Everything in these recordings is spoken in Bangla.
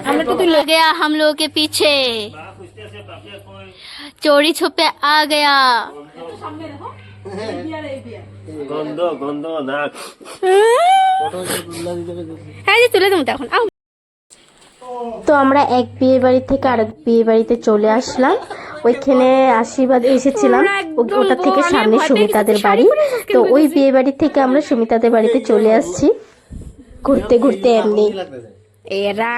हम लोग तो लग गया हम लोगों के पीछे चोरी छुपे आ गया গন্ধ গন্ধ নাক হ্যাঁ যে তুলে দেবো এখন আও তো আমরা এক বিয়ে বাড়ি থেকে আরেক বিয়ে বাড়িতে চলে আসলাম ওইখানে আশীর্বাদ এসেছিলাম। ওটা থেকে সামনে সুমিতাদের বাড়ি। তো ওই বিয়ে বাড়ি থেকে আমরা সুমিতাদের বাড়িতে চলে আসছি। ঘুরতে ঘুরতে এমনি। এরা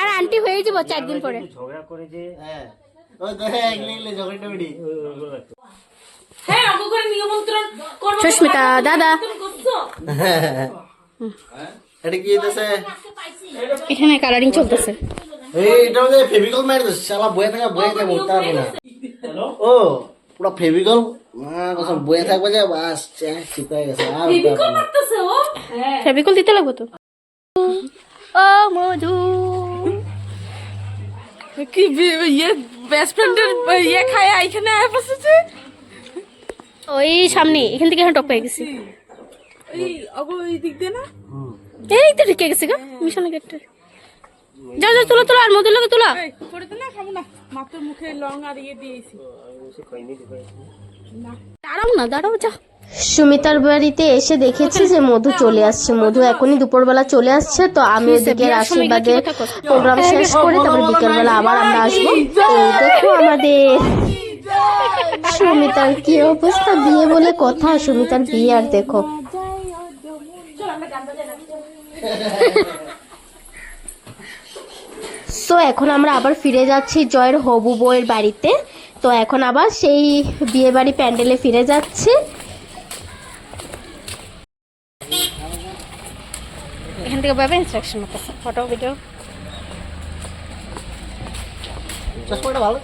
আর আন্টি হয়ে যাব চার দিন পরে। ঝগড়া করে যে সুস্মিতা দাদা। এটা কি হইতেছে? এখানে কালারিং চলতেছে। এই এটা মধ্যে ফেভিকল মারি দিচ্ছে শালা বয়ে থাকা বয়ে থাকব বলতে পারব না ও পুরো ফেভিকল কসম বয়ে থাকবে যে বাস ঠিক হয়ে গেছে আর না। ফেবিকল দিতে লাগবো তো। ও মধু কি ইয়ে বেস্ট ফ্রেন্ডের ইয়ে খায় এখানে আয় বসেছে ওই সামনে এখান থেকে এখানে টপ পেয়ে গেছি। অগো দিক দিয়ে না? এই তো ঢুকে গেছে গা মিশনে গেটে যাও যাও তুলো তুলো আর মধুর লোকে তুলো। করে দে না খাব না। মাত্র মুখে লং আর ইয়ে দিয়েছি দাঁড়াও না দাঁড়াও যা। সুমিতার বাড়িতে এসে দেখেছি যে মধু চলে আসছে। মধু এখনই দুপুরবেলা চলে আসছে তো আমি ওদিকে আশীর্বাদে প্রোগ্রাম শেষ করে তারপরে বিকেলবেলা আবার আমরা আসব। দেখো আমাদের সুমিতার কি অবস্থা? বিয়ে বলে কথা সুমিতার বিয়ে আর দেখো। তো এখন আমরা আবার ফিরে যাচ্ছি জয়ের হবু বউয়ের বাড়িতে। তো এখন আবার সেই বিয়ে বাড়ি প্যান্ডেলে ফিরে যাচ্ছি। এখান থেকে পাবে ইনস্ট্রাকশন ফটো ভিডিও চশমাটা ভালো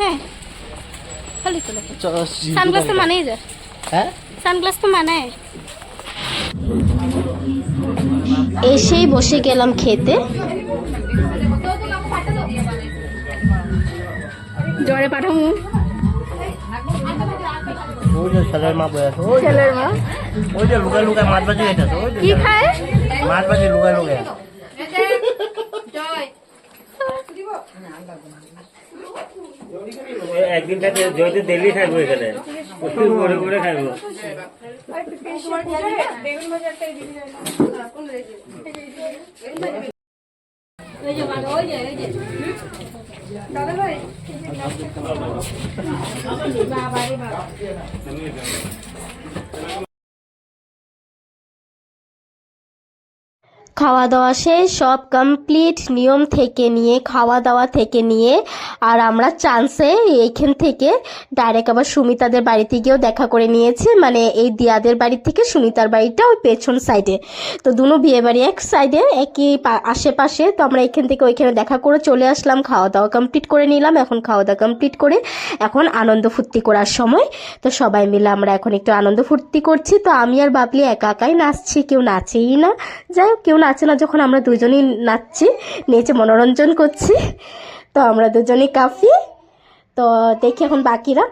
হ্যাঁ সানগ্লাস তো মানেই যা হ্যাঁ? সানগ্লাস তো মানায় এসেই বসে গেলাম খেতে। জ্বরে পাঠাবো ছেলের মা বয়ে আছে ওই যে- ছেলের মা? ওই যে লুকায় লুকায় মাছ বাজি এটা কি খায়? মাছ বাজি লুকায় লুকায়। একদিন থাকে জয়তে দিল্লি খাইবো এখানে। প্রচুর করে করে খাইবো। Thank you. খাওয়া দাওয়া শেষ, সব কমপ্লিট নিয়ম থেকে নিয়ে খাওয়া দাওয়া থেকে নিয়ে, আর আমরা চান্সে এইখান থেকে ডাইরেক্ট আবার সুমিতাদের বাড়িতে গিয়েও দেখা করে নিয়েছি। মানে এই দিয়াদের বাড়ি থেকে সুমিতার বাড়িটা ওই পেছন সাইডে তো দুনো বিয়ে বাড়ি এক সাইডে একই আশেপাশে। তো আমরা এখান থেকে ওইখানে দেখা করে চলে আসলাম খাওয়া দাওয়া কমপ্লিট করে নিলাম। এখন খাওয়া দাওয়া কমপ্লিট করে এখন আনন্দ ফুর্তি করার সময়। তো সবাই মিলে আমরা এখন একটু আনন্দ ফুর্তি করছি। তো আমি আর বাবলি একা একাই নাচছি, কেউ নাচেই না। যাই হোক, কেউ নাচে না যখন আমরা দুজনেই নাচছি, নেচে মনোরঞ্জন করছি, তো আমরা দুজনেই কাফি, তো দেখি এখন বাকিরা।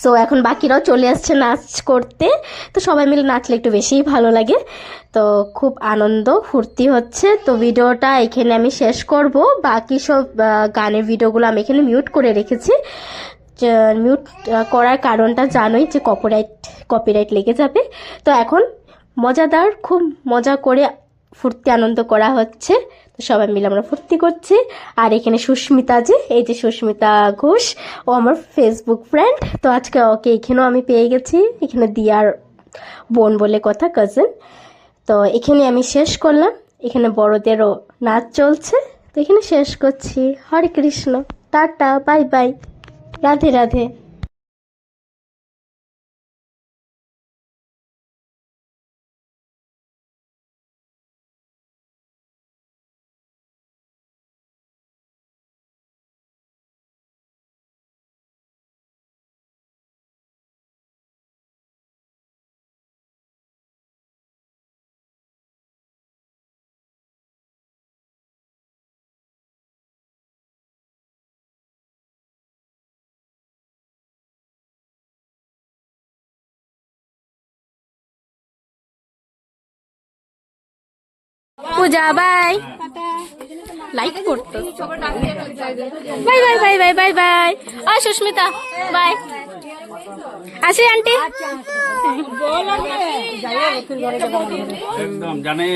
সো এখন বাকিরাও চলে আসছে নাচ করতে, তো সবাই মিলে নাচলে একটু বেশিই ভালো লাগে। তো খুব আনন্দ, ফুর্তি হচ্ছে। তো ভিডিওটা এখানে আমি শেষ করব। বাকি সব গানের ভিডিওগুলো আমি এখানে মিউট করে রেখেছি। মিউট করার কারণটা জানোই যে কপিরাইট কপিরাইট লেগে যাবে। তো এখন মজাদার, খুব মজা করে ফুর্তি আনন্দ করা হচ্ছে। তো সবাই মিলে আমরা ফুর্তি করছি। আর এখানে সুস্মিতা যে, এই যে সুস্মিতা ঘোষ, ও আমার ফেসবুক ফ্রেন্ড তো আজকে ওকে এখানেও আমি পেয়ে গেছি। এখানে দিয়ার বোন বলে কথা কাজিন তো এখানে আমি শেষ করলাম। এখানে বড়দেরও নাচ চলছে। তো এখানে শেষ করছি। Hare Krishna. Tata bye bye Radhe Radhe. Puja, bye. Like করতো। Bye bye bye bye bye bye. আর সুস্মিতা, বাই। আসি আন্টি একদম, জানে।